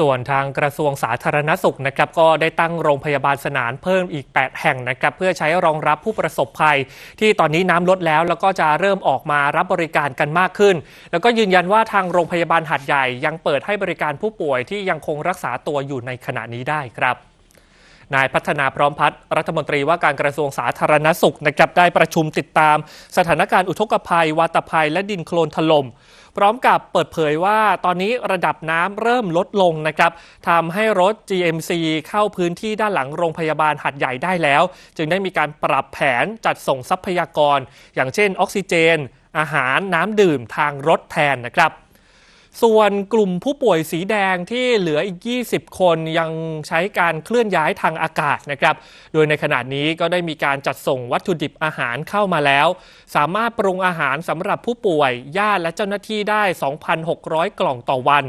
ส่วนทางกระทรวงสาธารณสุขนะครับก็ได้ตั้งโรงพยาบาลสนามเพิ่มอีก 8 แห่งนะครับเพื่อใช้รองรับผู้ประสบภัย ที่ตอนนี้น้ำลดแล้ว แล้วก็จะเริ่มออกมารับบริการกันมากขึ้น แล้วก็ยืนยันว่าทางโรงพยาบาลหัดใหญ่ ยังเปิดให้บริการผู้ป่วยที่ยังคงรักษาตัวอยู่ในขณะนี้ได้ครับ นายพัฒนาพร้อมพัฒน์รัฐมนตรีว่าการกระทรวงสาธารณสุขนะครับได้ประชุมติดตาม สถานการณ์อุทกภัย วาตภัย และดินโคลนถล่มพร้อมกับเปิดเผยว่าตอนนี้ระดับน้ำเริ่มลดลงนะครับทำให้รถ GMC เข้าพื้นที่ด้านหลังโรงพยาบาลหัดใหญ่ได้แล้ว จึงได้มีการปรับแผนจัดส่งทรัพยากร อย่างเช่น ออกซิเจน อาหารน้ำดื่มทางรถแทนนะครับ ส่วนกลุ่มผู้ป่วยสีแดงที่เหลืออีก 20 คนยังใช้การเคลื่อนย้ายทางอากาศนะครับ โดยในขณะนี้ก็ได้มีการจัดส่งวัตถุดิบอาหารเข้ามาแล้ว สามารถปรุงอาหารสำหรับผู้ป่วยญาติและเจ้าหน้าที่ได้ 2,600 กล่องต่อวัน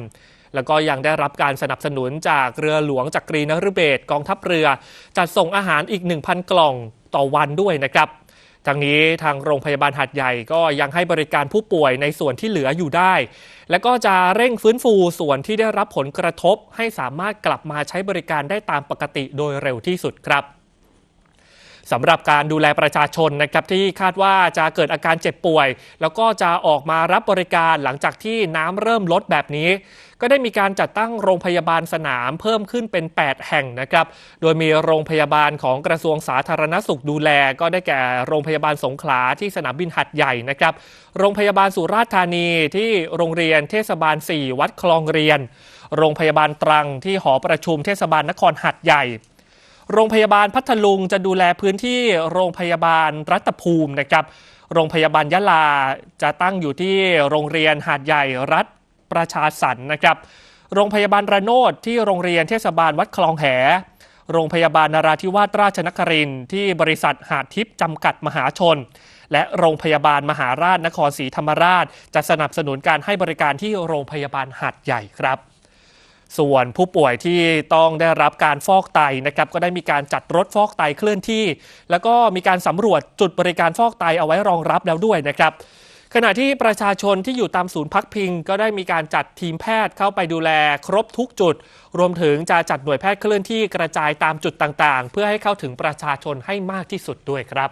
แล้วก็ยังได้รับการสนับสนุนจากเรือหลวงจักรีนฤเบศกองทัพเรือ จัดส่งอาหารอีก 1,000 กล่องต่อวันด้วยนะครับ ทางนี้ทางโรงพยาบาลหัดใหญ่ก็ยังให้บริการผู้ป่วยในส่วนที่เหลืออยู่ได้ และก็จะเร่งฟื้นฟูส่วนที่ได้รับผลกระทบ ให้สามารถกลับมาใช้บริการได้ตามปกติโดยเร็วที่สุดครับ สำหรับการดูแลประชาชนนะครับที่คาดว่าจะเกิดอาการเจ็บป่วย แล้วก็จะออกมารับบริการหลังจากที่น้ำเริ่มลดแบบนี้ ก็ได้มีการจัดตั้งโรงพยาบาลสนามเพิ่มขึ้นเป็น 8 แห่งนะครับ โดยมีโรงพยาบาลของกระทรวงสาธารณสุขดูแล ก็ได้แก่โรงพยาบาลสงขลาที่สนามบินหัดใหญ่นะครับ โรงพยาบาลสุราษฎร์ธานีที่โรงเรียนเทศบาล 4 วัดคลองเรียน โรงพยาบาลตรังที่หอประชุมเทศบาลนครหัดใหญ่ โรงพยาบาลพัทลุงจะดูแลพื้นที่โรงพยาบาลรัตภูมินะครับ โรงพยาบาลยะลาจะตั้งอยู่ที่โรงเรียนหาดใหญ่รัฐประชาสรรนะครับ โรงพยาบาลระโนดที่โรงเรียนเทศบาลวัดคลองแห โรงพยาบาลนราธิวาสราชนครินที่บริษัทหาดทิพย์จำกัดมหาชน และโรงพยาบาลมหาราชนครศรีธรรมราช จะสนับสนุนการให้บริการที่โรงพยาบาลหาดใหญ่ครับ ส่วนผู้ป่วยที่ต้องได้รับการฟอกไตนะครับก็ได้มีการจัดรถฟอกไตเคลื่อนที่ แล้วก็มีการสำรวจจุดบริการฟอกไตเอาไว้รองรับแล้วด้วยนะครับขณะที่ประชาชนที่อยู่ตามศูนย์พักพิง ก็ได้มีการจัดทีมแพทย์เข้าไปดูแลครบทุกจุด รวมถึงจะจัดหน่วยแพทย์เคลื่อนที่กระจายตามจุดต่างๆ เพื่อให้เข้าถึงประชาชนให้มากที่สุดด้วยครับ